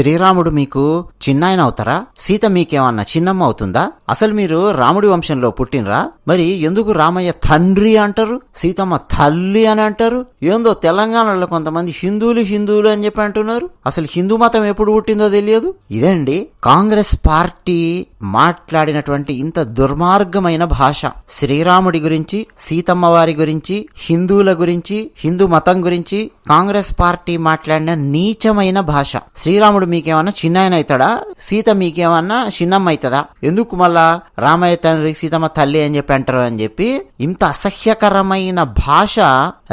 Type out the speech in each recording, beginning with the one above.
శ్రీరాముడు మీకు చిన్నాయన అవుతారా? సీత మీకేమన్నా చిన్నమ్మ అవుతుందా? అసలు మీరు రాముడి వంశంలో పుట్టినరా? మరి ఎందుకు రామయ్య తండ్రి అంటారు? సీతమ్మ తల్లి అని అంటారు? ఏందో తెలంగాణలో కొంతమంది హిందువులు హిందువులు అని చెప్పి అంటున్నారు? అసలు హిందూ మతం ఎప్పుడు పుట్టిందో తెలియదు? ఇదండి కాంగ్రెస్ పార్టీ మాట్లాడినటువంటి ఇంత దుర్మార్గమైన భాష. శ్రీరాముడి గురించి సీతమ్మ వారి గురించి హిందువుల గురించి హిందూ మతం గురించి కాంగ్రెస్ పార్టీ మాట్లాడిన నీచమైన భాష. శ్రీరాముడు మీకేమన్నా చిన్నాయన అవుతాడా? సీత మీకేమన్నా చిన్నమ్మ అవుతుందా? ఎందుకు మళ్ళా రామయ్య తండ్రి సీతమ్మ తల్లి అని చెప్పి అంటారు అని చెప్పి ఇంత అసహ్యకరమైన భాష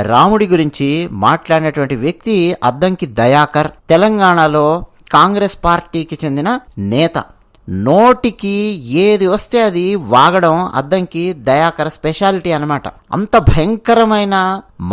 రాముడి గురించి మాట్లాడినటువంటి వ్యక్తి అద్దంకి దయాకర్ తెలంగాణలో కాంగ్రెస్ పార్టీకి చెందిన నేత. నోటికి ఏది వస్తే అది వాగడం అద్దంకి దయాకర స్పెషాలిటీ అనమాట అంత భయంకరమైన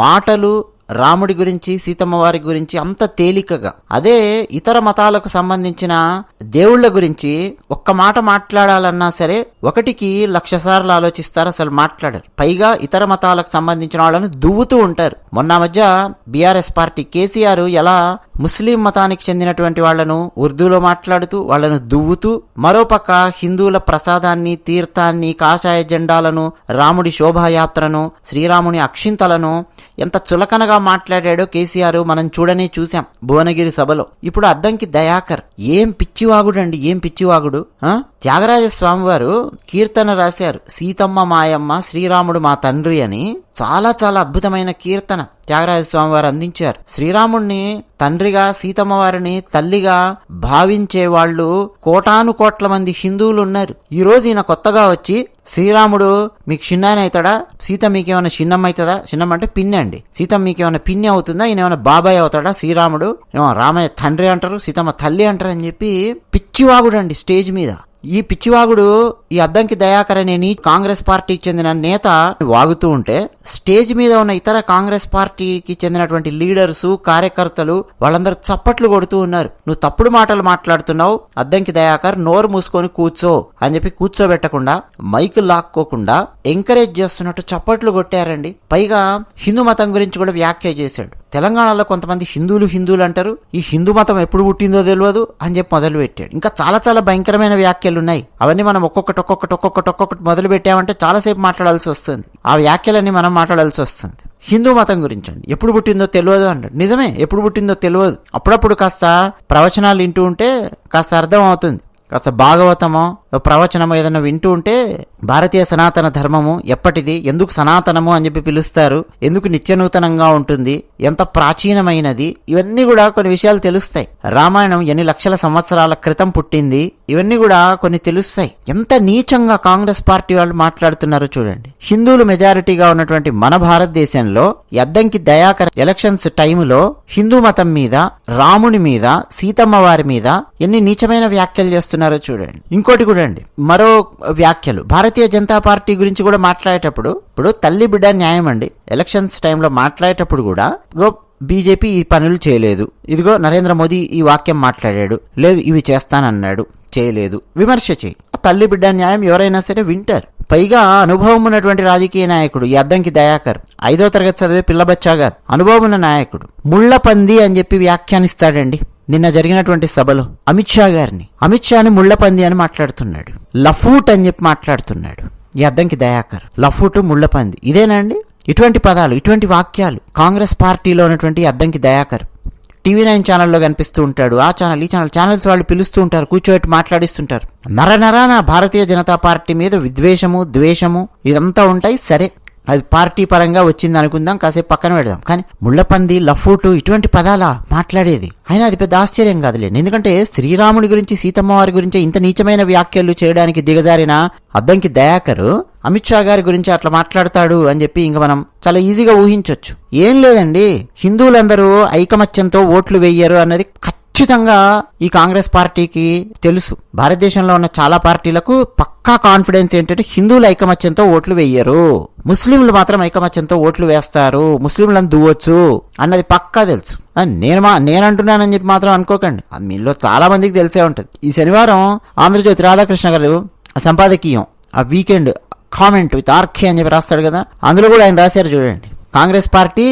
మాటలు రాముడి గురించి సీతమ్మ వారి గురించి అంత తేలికగా. అదే ఇతర మతాలకు సంబంధించిన దేవుళ్ళ గురించి ఒక్క మాట మాట్లాడాలన్నా సరే ఒకటికి లక్ష సార్లు ఆలోచిస్తారు అసలు మాట్లాడరు. పైగా ఇతర మతాలకు సంబంధించిన వాళ్ళని దువ్వుతూ ఉంటారు. మొన్న మధ్య బీఆర్ఎస్ పార్టీ కేసీఆర్ ఎలా ముస్లిం మతానికి చెందినటువంటి వాళ్ళను ఉర్దూలో మాట్లాడుతూ వాళ్ళను దువ్వుతూ మరోపక్క హిందువుల ప్రసాదాన్ని తీర్థాన్ని కాషాయ జెండాలను రాముడి శోభాయాత్రను శ్రీరాముని అక్షింతలను ఎంత చులకనగా మాట్లాడాడో కేసీఆర్ మనం చూడనే చూశాం భువనగిరి సభలో. ఇప్పుడు అద్దంకి దయాకర్ ఏం పిచ్చివాగుడండి ఏం పిచ్చివాగుడు త్యాగరాజ స్వామివారు కీర్తన రాశారు సీతమ్మ మాయమ్మ శ్రీరాముడు మా తండ్రి అని. చాలా చాలా అద్భుతమైన కీర్తన. త్యాగరాజ స్వామి వారు అందించారు. శ్రీరాముణ్ణి తండ్రిగా సీతమ్మ వారిని తల్లిగా భావించే వాళ్ళు కోటాను కోట్ల మంది హిందువులు ఉన్నారు. ఈరోజు ఈయన కొత్తగా వచ్చి శ్రీరాముడు మీకు చిన్నాయన అవుతాడా? సీత మీకేమైనా చిన్నమ్మ అవుతుందా? చిన్నమ్మ అంటే పిన్ని అండి. సీత మీకేమైనా పిన్ని అవుతుందా? ఈయన ఏమైనా బాబాయ్ అవుతాడా? శ్రీరాముడు ఏమో రామయ్య తండ్రి అంటారు సీతమ్మ తల్లి అంటారు అని చెప్పి పిచ్చివాగుడండి స్టేజ్ మీద. ఈ పిచ్చివాగుడు ఈ అద్దంకి దయాకర్ కాంగ్రెస్ పార్టీకి చెందిన నేత వాగుతూ ఉంటే స్టేజ్ మీద ఉన్న ఇతర కాంగ్రెస్ పార్టీకి చెందినటువంటి లీడర్స్ కార్యకర్తలు వాళ్ళందరూ చప్పట్లు కొడుతూ ఉన్నారు. నువ్వు తప్పుడు మాటలు మాట్లాడుతున్నావు అద్దంకి దయాకర్ నోరు మూసుకొని కూర్చో అని చెప్పి కూర్చోబెట్టకుండా మైక్ లాక్కోకుండా ఎంకరేజ్ చేస్తున్నట్టు చప్పట్లు కొట్టారండి. పైగా హిందూ మతం గురించి కూడా వ్యాఖ్య చేశాడు. తెలంగాణలో కొంతమంది హిందువులు హిందువులు అంటారు ఈ హిందూ మతం ఎప్పుడు పుట్టిందో తెలియదు అని చెప్పి మొదలు పెట్టాడు ఇంకా చాలా చాలా భయంకరమైన వ్యాఖ్యలు ఉన్నాయి అవన్నీ మనం ఒక్కొక్కటి ఒక్కొక్కటి ఒక్కొక్కటి ఒక్కొక్కటి మొదలు పెట్టామంటే చాలాసేపు మాట్లాడాల్సి వస్తుంది. ఆ వ్యాఖ్యలన్నీ మనం మాట్లాడాల్సి వస్తుంది. హిందూ మతం గురించి అండి. ఎప్పుడు పుట్టిందో తెలియదు అన్నాడు నిజమే ఎప్పుడు పుట్టిందో తెలియదు. అప్పుడప్పుడు కాస్త ప్రవచనాలు వింటూ ఉంటే కాస్త అర్థం అవుతుంది. కాస్త భాగవతమో ప్రవచనమో ఏదైనా వింటూ ఉంటే భారతీయ సనాతన ధర్మము ఎప్పటిది ఎందుకు సనాతనము అని చెప్పి పిలుస్తారు ఎందుకు నిత్యనూతనంగా ఉంటుంది ఎంత ప్రాచీనమైనది ఇవన్నీ కూడా కొన్ని విషయాలు తెలుస్తాయి. రామాయణం ఎన్ని లక్షల సంవత్సరాల క్రితం పుట్టింది ఇవన్నీ కూడా కొన్ని తెలుస్తాయి. ఎంత నీచంగా కాంగ్రెస్ పార్టీ వాళ్ళు మాట్లాడుతున్నారో చూడండి. హిందువులు మెజారిటీగా ఉన్నటువంటి మన భారతదేశంలో ఈ అద్దంకి ఎలక్షన్స్ టైంలో హిందూ మతం మీద రాముని మీద సీతమ్మ వారి మీద ఎన్ని నీచమైన వ్యాఖ్యలు చేస్తున్నారు. చూడండి. ఇంకోటి కూడా అండి. మరో వ్యాఖ్యలు. భారతీయ జనతా పార్టీ గురించి కూడా మాట్లాడేటప్పుడు ఇప్పుడు తల్లి బిడ్డ న్యాయం అండి. ఎలక్షన్స్ టైంలో మాట్లాడేటప్పుడు కూడా గో బీజేపీ ఈ పనులు చేయలేదు. ఇదిగో నరేంద్ర మోదీ ఈ వాక్యం మాట్లాడాడు. లేదు ఇవి చేస్తానన్నాడు. చేయలేదు. విమర్శ చేయి. ఆ తల్లి బిడ్డ న్యాయం ఎవరైనా సరే వింటారు. పైగా అనుభవం ఉన్నటువంటి రాజకీయ నాయకుడు ఈ అద్దంకి దయాకర్. ఐదో తరగతి చదివే పిల్లబచ్చాగా గారు. అనుభవం ఉన్న నాయకుడు. ముళ్ళపంది అని చెప్పి వ్యాఖ్యానిస్తాడండి. నిన్న జరిగినటువంటి సభలో అమిత్ షా గారిని అమిత్ షాని ముళ్ళపంది అని మాట్లాడుతున్నాడు. లఫూట్ అని చెప్పి మాట్లాడుతున్నాడు. ఈ అద్దంకి దయాకర్. లఫూట్ ముళ్ళపంది. ఇదేనండి ఇటువంటి పదాలు ఇటువంటి వాక్యాలు కాంగ్రెస్ పార్టీలో ఉన్నటువంటి అద్దంకి దయాకర్. టీవీ నైన్ ఛానల్లో కనిపిస్తూ ఉంటాడు. ఆ ఛానల్ ఈ ఛానల్ ఛానల్స్ వాళ్ళు పిలుస్తూ ఉంటారు కూర్చోబెట్టి మాట్లాడిస్తుంటారు. నర నరాన భారతీయ జనతా పార్టీ మీద విద్వేషము ద్వేషము ఇదంతా ఉంటాయి. సరే అది పార్టీ పరంగా వచ్చింది అనుకుందాం కాసేపు పక్కన పెడదాం. కానీ ముళ్ళపంది లఫూటు ఇటువంటి పదాలా మాట్లాడేది? అయినా అది పెద్ద ఆశ్చర్యం కాదులేండి ఎందుకంటే శ్రీరాముడి గురించి సీతమ్మ వారి గురించి ఇంత నీచమైన వ్యాఖ్యలు చేయడానికి దిగజారిన అద్దంకి దయాకరు అమిత్ షా గారి గురించి అట్లా మాట్లాడతాడు అని చెప్పి ఇంక మనం చాలా ఈజీగా ఊహించవచ్చు ఏం లేదండి. హిందువులందరూ ఐకమత్యంతో ఓట్లు వేయరు అన్నది ఖచ్చితంగా ఈ కాంగ్రెస్ పార్టీకి తెలుసు. భారతదేశంలో ఉన్న చాలా పార్టీలకు పక్కా కాన్ఫిడెన్స్ ఏంటంటే హిందువుల ఐకమత్యంతో ఓట్లు వేయరు. ముస్లింలు మాత్రం ఐకమత్యంతో ఓట్లు వేస్తారు. ముస్లింలను దువ్వచ్చు అన్నది పక్కా తెలుసు. నేను మా నేను అంటున్నానని చెప్పి మాత్రం అనుకోకండి. అది మీలో చాలా మందికి తెలిసే ఉంటుంది. ఈ శనివారం ఆంధ్రజ్యోతి రాధాకృష్ణ గారు సంపాదకీయం ఆ వీకెండ్ కామెంట్ విత్ ఆర్కే అని చెప్పి రాస్తాడు కదా. అందులో కూడా ఆయన రాశారు చూడండి. కాంగ్రెస్ పార్టీ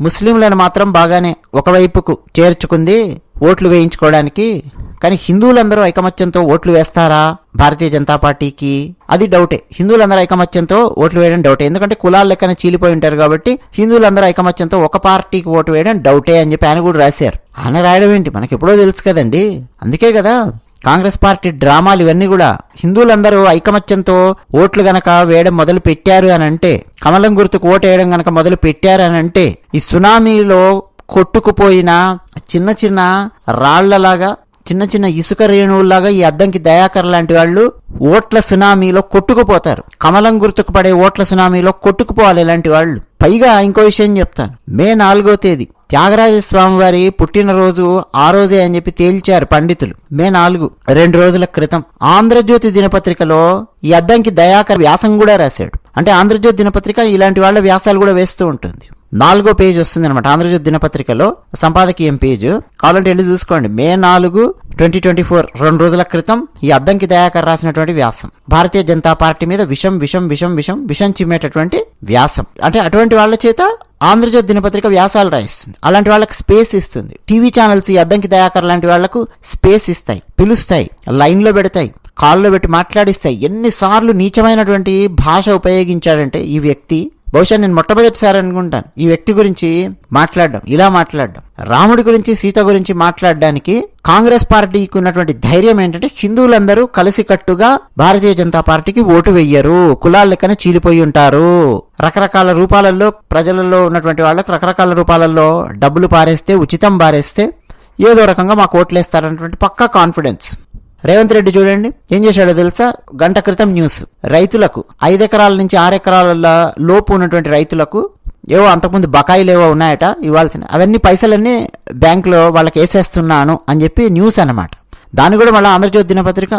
ముస్లింలను మాత్రం బాగానే ఒకవైపుకు చేర్చుకుంది ఓట్లు వేయించుకోవడానికి. కానీ హిందువులందరూ ఐకమత్యంతో ఓట్లు వేస్తారా? భారతీయ జనతా పార్టీకి? అది డౌటే. హిందువులందరూ ఐకమత్యంతో ఓట్లు వేయడం డౌటే. ఎందుకంటే కులాల లెక్కన చీలిపోయి ఉంటారు కాబట్టి హిందువులందరూ ఐకమత్యంతో ఒక పార్టీకి ఓటు వేయడం డౌటే అని చెప్పి ఆయన కూడా రాశారు. ఆయన రాయడం ఏంటి? మనకి ఎప్పుడో తెలుసు కదండి. అందుకే కదా. కాంగ్రెస్ పార్టీ డ్రామాలు ఇవన్నీ కూడా హిందువులందరూ ఐకమత్యంతో ఓట్లు గనక వేయడం మొదలు పెట్టారు అని అంటే కమలం గుర్తుకు ఓటు వేయడం గనక మొదలు పెట్టారు అని అంటే ఈ సునామీలో కొట్టుకుపోయిన చిన్న చిన్న రాళ్ళలాగా చిన్న చిన్న ఇసుక రేణువుల్లాగా ఈ అద్దంకి దయాకర్ లాంటి వాళ్ళు ఓట్ల సునామీలో కొట్టుకుపోతారు. కమలం గుర్తుకు పడే ఓట్ల సునామీలో కొట్టుకుపోవాలి ఇలాంటి వాళ్ళు. పైగా ఇంకో విషయం చెప్తాను. మే నాలుగో తేదీ. త్యాగరాజ వారి పుట్టినరోజు ఆ రోజే అని చెప్పి తేల్చారు పండితులు. మే నాలుగు రెండు రోజుల క్రితం ఆంధ్రజ్యోతి దినపత్రికలో ఈ అద్దంకి దయాకర్ వ్యాసం కూడా రాశాడు. అంటే ఆంధ్రజ్యోతి దినపత్రిక ఇలాంటి వాళ్ళ వ్యాసాలు కూడా వేస్తూ ఉంటుంది. నాలుగో పేజ్ వస్తుంది అనమాట ఆంధ్రజ్యోతి దినపత్రికలో సంపాదకీయం పేజ్. కావాలంటే వెళ్ళి చూసుకోండి. మే నాలుగు ట్వంటీ ట్వంటీ ఫోర్ రెండు రోజుల క్రితం ఈ అద్దంకి దయాకర్ రాసినటువంటి వ్యాసం. భారతీయ జనతా పార్టీ మీద విషం విషం విషం విషం విషం చిమ్మేటటువంటి వ్యాసం. అంటే అటువంటి వాళ్ళ చేత ఆంధ్రజ్యోతి దినపత్రిక వ్యాసాలు రాయిస్తుంది. అలాంటి వాళ్ళకి స్పేస్ ఇస్తుంది. టీవీ ఛానల్స్ ఈ అద్దంకి దయాకర్ లాంటి వాళ్ళకు స్పేస్ ఇస్తాయి పిలుస్తాయి లైన్లో పెడతాయి కాల్లో పెట్టి మాట్లాడిస్తాయి. ఎన్నిసార్లు నీచమైనటువంటి భాష ఉపయోగించాడంటే ఈ వ్యక్తి బహుశా నేను మొట్టమొదటిసారి అనుకుంటాను. ఈ వ్యక్తి గురించి మాట్లాడడం ఇలా మాట్లాడడం. రాముడి గురించి సీత గురించి మాట్లాడడానికి కాంగ్రెస్ పార్టీకి ఉన్నటువంటి ధైర్యం ఏంటంటే హిందువులందరూ కలిసికట్టుగా భారతీయ జనతా పార్టీకి ఓటు వెయ్యరు. కులాల లెక్కన చీలిపోయి ఉంటారు. రకరకాల రూపాలలో ప్రజలలో ఉన్నటువంటి వాళ్ళకు రకరకాల రూపాలలో డబ్బులు పారేస్తే ఉచితం పారేస్తే ఏదో రకంగా మాకు ఓట్లేస్తారన్నటువంటి పక్కా కాన్ఫిడెన్స్. రేవంత్ రెడ్డి చూడండి. ఏం చేశాడో తెలుసా? గంట క్రితం న్యూస్. రైతులకు ఐదు ఎకరాల నుంచి ఆరు ఎకరాల లోపు ఉన్నటువంటి రైతులకు ఏవో అంతకుముందు బకాయిలు ఏవో ఉన్నాయట ఇవ్వాల్సిన. అవన్నీ పైసలన్నీ బ్యాంకులో వాళ్ళకి వేసేస్తున్నాను అని చెప్పి న్యూస్ అన్నమాట. దాన్ని కూడా మళ్ళీ ఆంధ్రజ్యోతి దినపత్రిక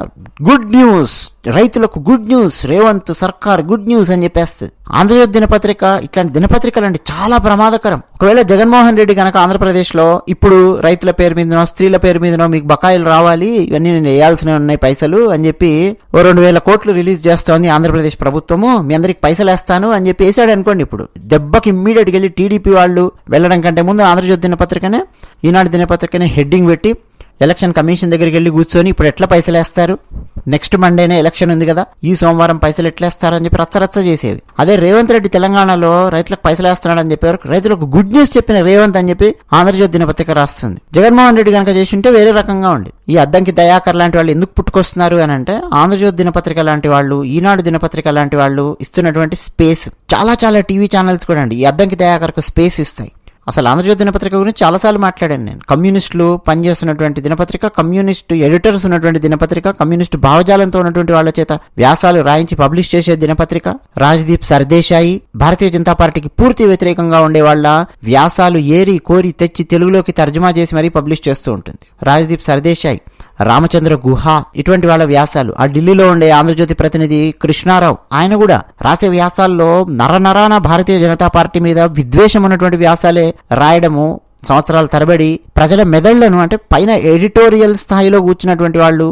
గుడ్ న్యూస్. రైతులకు గుడ్ న్యూస్. రేవంత్ సర్కార్ గుడ్ న్యూస్ అని చెప్పేస్తుంది. ఆంధ్రజ్యోతి దినపత్రిక ఇట్లాంటి దినపత్రికలు అంటే చాలా ప్రమాదకరం. ఒకవేళ జగన్మోహన్ రెడ్డి కనుక ఆంధ్రప్రదేశ్లో ఇప్పుడు రైతుల పేరు మీదనో స్త్రీల పేరు మీదనో మీకు బకాయిలు రావాలి ఇవన్నీ నేను వేయాల్సినవి ఉన్నాయి పైసలు అని చెప్పి ఓ రెండు వేల కోట్లు రిలీజ్ చేస్తోంది ఆంధ్రప్రదేశ్ ప్రభుత్వము. మీ అందరికి పైసలు వేస్తాను అని చెప్పి వేసాడు అనుకోండి ఇప్పుడు. దెబ్బకి ఇమ్మీడియట్గా వెళ్ళి టీడీపీ వాళ్ళు వెళ్ళడం కంటే ముందు ఆంధ్రజ్యోతి దినపత్రికనే ఈనాడు దినపత్రికనే హెడ్డింగ్ పెట్టి ఎలక్షన్ కమిషన్ దగ్గరికి వెళ్ళి కూర్చొని ఇప్పుడు ఎట్లా పైసలు వేస్తారు? నెక్స్ట్ మండేనే ఎలక్షన్ ఉంది కదా. ఈ సోమవారం పైసలు ఎట్లేస్తారని చెప్పి రచ్చరచ్చ చేసేవి. అదే రేవంత్ రెడ్డి తెలంగాణలో రైతులకు పైసలు వేస్తున్నాడని చెప్పేవారు రైతులకు గుడ్ న్యూస్ చెప్పిన రేవంత్ అని చెప్పి ఆంధ్రజ్యోతి దినపత్రిక రాస్తుంది. జగన్మోహన్ రెడ్డి కనుక చేసి ఉంటే వేరే రకంగా ఉంది ఈ అద్దంకి దయాకర్ లాంటి వాళ్ళు ఎందుకు పుట్టుకొస్తున్నారు అని అంటే ఆంధ్రజ్యోతి దినపత్రిక లాంటి వాళ్ళు ఈనాడు దినపత్రిక లాంటి వాళ్ళు ఇస్తున్నటువంటి స్పేస్. చాలా చాలా టీవీ ఛానల్స్ కూడా అండి. ఈ అద్దంకి దయాకర్కు స్పేస్ ఇస్తాయి. అసలు ఆంధ్రజ్యోతి దినపత్రిక గురించి చాలాసార్లు మాట్లాడాను నేను. కమ్యూనిస్టులు పనిచేస్తున్నటువంటి దినపత్రిక కమ్యూనిస్టు ఎడిటర్స్ ఉన్నటువంటి దినపత్రిక కమ్యూనిస్టు భావజాలంతో ఉన్నటువంటి వాళ్ళ చేత వ్యాసాలు రాయించి పబ్లిష్ చేసే దినపత్రిక రాజ్దీప్ సర్దేశాయి భారతీయ జనతా పార్టీకి పూర్తి వ్యతిరేకంగా ఉండే వాళ్ళ వ్యాసాలు ఏరి కోరి తెచ్చి తెలుగులోకి తర్జుమా చేసి మరీ పబ్లిష్ చేస్తూ ఉంటుంది. రాజ్దీప్ సర్దేశాయి రామచంద్ర గుహ ఇటువంటి వాళ్ళ వ్యాసాలు. ఆ ఢిల్లీలో ఉండే ఆంధ్రజ్యోతి ప్రతినిధి కృష్ణారావు ఆయన కూడా రాసే వ్యాసాల్లో నరనరాన భారతీయ జనతా పార్టీ మీద విద్వేషం ఉన్నటువంటి వ్యాసాలే రాయడము సంవత్సరాల తరబడి ప్రజల మెదళ్ళను అంటే పైన ఎడిటోరియల్ స్థాయిలో కూర్చున్నటువంటి వాళ్ళు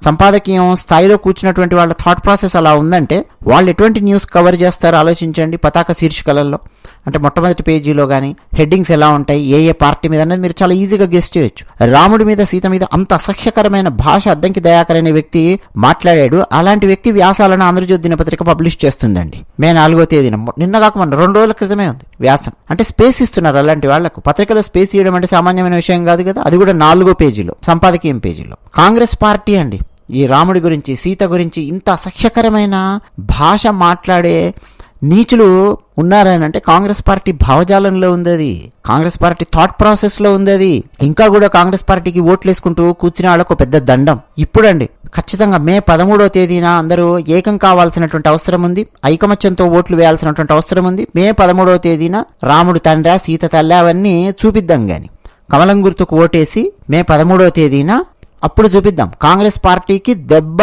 సంపాదకీయం స్థాయిలో కూర్చున్నటువంటి వాళ్ళ థాట్ ప్రాసెస్ అలా ఉందంటే వాళ్ళు ఎటువంటి న్యూస్ కవర్ చేస్తారో ఆలోచించండి పతాక శీర్షికలలో. అంటే మొట్టమొదటి పేజీలో కానీ హెడ్డింగ్స్ ఎలా ఉంటాయి ఏ ఏ పార్టీ మీద అనేది మీరు చాలా ఈజీగా గెస్ట్ చేయొచ్చు. రాముడి మీద సీత మీద అంత అసహ్యకరమైన భాష అద్దంకి దయాకరైన వ్యక్తి మాట్లాడాడు. అలాంటి వ్యక్తి వ్యాసాలను ఆంధ్రజ్యోతి దినపత్రిక పబ్లిష్ చేస్తుందండి. మే నాలుగో తేదీన. నిన్న కాక మొన్న రెండు రోజుల క్రితమే ఉంది వ్యాసం. అంటే స్పేస్ ఇస్తున్నారు అలాంటి వాళ్ళకు పత్రికలో స్పేస్ ఇవ్వడం అంటే సామాన్యమైన విషయం కాదు కదా. అది కూడా నాలుగో పేజీలో సంపాదకీయం పేజీలో. కాంగ్రెస్ పార్టీ అండి. ఈ రాముడి గురించి సీత గురించి ఇంత అసహ్యకరమైన భాష మాట్లాడే నీచులు ఉన్నారని అంటే కాంగ్రెస్ పార్టీ భావజాలంలో ఉంది అది కాంగ్రెస్ పార్టీ థాట్ ప్రాసెస్లో ఉంది అది ఇంకా కూడా కాంగ్రెస్ పార్టీకి ఓట్లు వేసుకుంటూ కూర్చునే వాళ్ళకు పెద్ద దండం. ఇప్పుడండి ఖచ్చితంగా మే పదమూడవ తేదీన అందరూ ఏకం కావాల్సినటువంటి అవసరం ఉంది. ఐకమత్యంతో ఓట్లు వేయాల్సినటువంటి అవసరం ఉంది. మే పదమూడవ తేదీన రాముడు తండ్రి సీత తల్లి అవన్నీ చూపిద్దాం గాని. కమలం గుర్తుకు ఓటేసి మే పదమూడవ తేదీన అప్పుడు చూపిద్దాం. కాంగ్రెస్ పార్టీకి దెబ్బ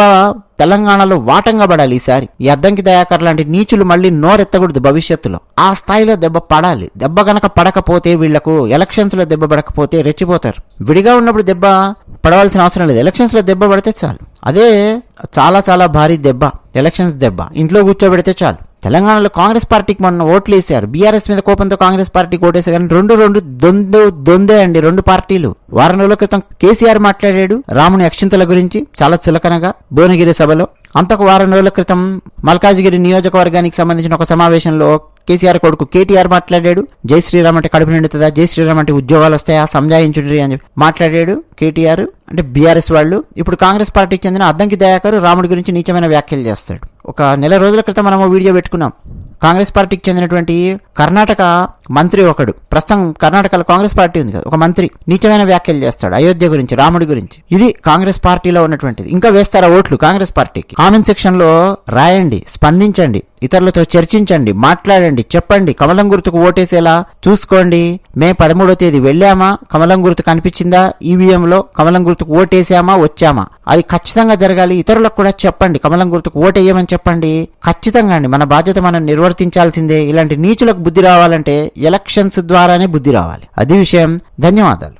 తెలంగాణలో వాటంగా పడాలి ఈసారి. ఈ అద్దంకి దయాకర్ లాంటి నీచులు మళ్ళీ నోరెత్తకూడదు భవిష్యత్తులో. ఆ స్థాయిలో దెబ్బ పడాలి. దెబ్బ గనక పడకపోతే వీళ్ళకు ఎలక్షన్స్లో దెబ్బ పడకపోతే రెచ్చిపోతారు. విడిగా ఉన్నప్పుడు దెబ్బ పడవలసిన అవసరం లేదు. ఎలక్షన్స్లో దెబ్బ పడితే చాలు. అదే చాలా చాలా భారీ దెబ్బ. ఎలక్షన్స్ దెబ్బ. ఇంట్లో కూర్చోబెడితే చాలు. తెలంగాణలో కాంగ్రెస్ పార్టీకి మొన్న ఓట్లు వేశారు బీఆర్ఎస్ మీద కోపంతో కాంగ్రెస్ పార్టీకి ఓటేశారు కానీ రెండు రెండు దొందు దొందే అండి రెండు పార్టీలు. వారం రోజుల క్రితం కేసీఆర్ మాట్లాడాడు. రాముని అక్షింతల గురించి చాలా చులకనగా భువనగిరి సభలో. అంతకు వారం రోజుల క్రితం మల్కాజిగిరి నియోజకవర్గానికి సంబంధించిన ఒక సమావేశంలో కేసీఆర్ కొడుకు కేటీఆర్ మాట్లాడాడు. జై శ్రీరామ్ అంటే కడుపు నిండుతుందా? జై శ్రీరామ్ అంటే ఉద్యోగాలు వస్తాయా? సంజాయించుండ్రి అని చెప్పి మాట్లాడాడు కేటీఆర్. అంటే బీఆర్ఎస్ వాళ్ళు. ఇప్పుడు కాంగ్రెస్ పార్టీకి చెందిన అద్దంకి దయాకర్ రాముడి గురించి నీచమైన వ్యాఖ్యలు చేస్తాడు. ఒక నెల రోజుల క్రితం మనము వీడియో పెట్టుకున్నాం. కాంగ్రెస్ పార్టీకి చెందినటువంటి కర్ణాటక మంత్రి ఒకడు. ప్రస్తుతం కర్ణాటకలో కాంగ్రెస్ పార్టీ ఉంది కదా ఒక మంత్రి నీచమైన వ్యాఖ్యలు చేస్తాడు అయోధ్య గురించి రాముడి గురించి. ఇది కాంగ్రెస్ పార్టీలో ఉన్నటువంటిది. ఇంకా వేస్తారా ఓట్లు కాంగ్రెస్ పార్టీకి? కామెంట్ సెక్షన్లో రాయండి స్పందించండి. ఇతరులతో చర్చించండి మాట్లాడండి చెప్పండి. కమలం గుర్తుకు ఓటేసేలా చూసుకోండి. మే పదమూడో తేదీ వెళ్ళామా? కమలం గుర్తు కనిపించిందా ఈవీఎంలో కమలం గుర్తుకు ఓటేసామా? వచ్చామా? అది ఖచ్చితంగా జరగాలి. ఇతరులకు కూడా చెప్పండి. కమలం గుర్తుకు ఓటేయమని చెప్పండి. ఖచ్చితంగా అండి. మన బాధ్యత మనం నిర్వర్తించాల్సిందే. ఇలాంటి నీచులకు బుద్ధి రావాలంటే ఎలక్షన్స్ ద్వారానే బుద్ధి రావాలి. అది విషయం. ధన్యవాదాలు.